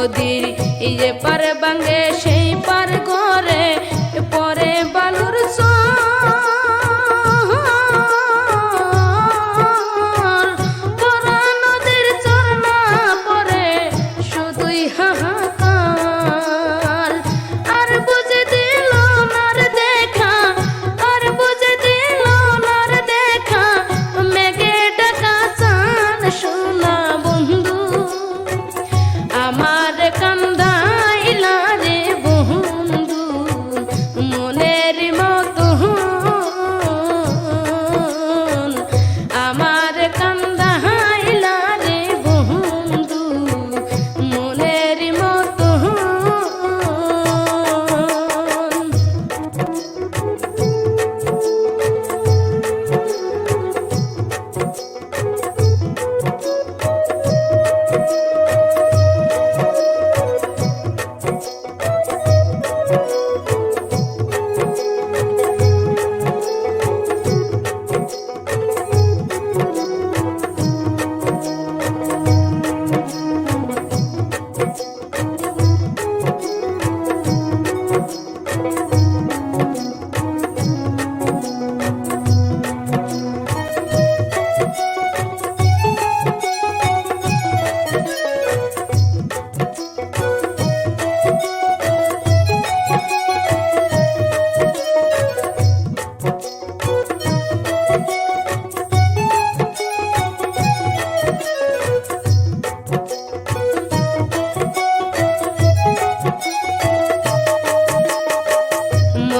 নদীর এই যে পার বাঙ্গে, সেই পার ঘরে পরে বালুর নদীর চরনা পরে, শুধুই হাহা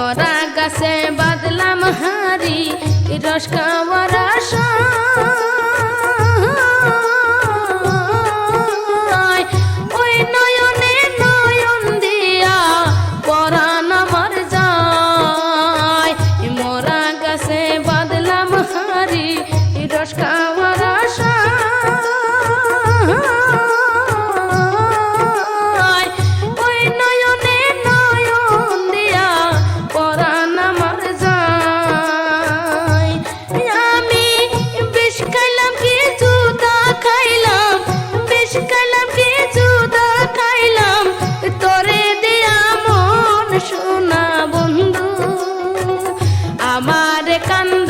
করা গাছে বাদলাম হারি রস কামরা আমার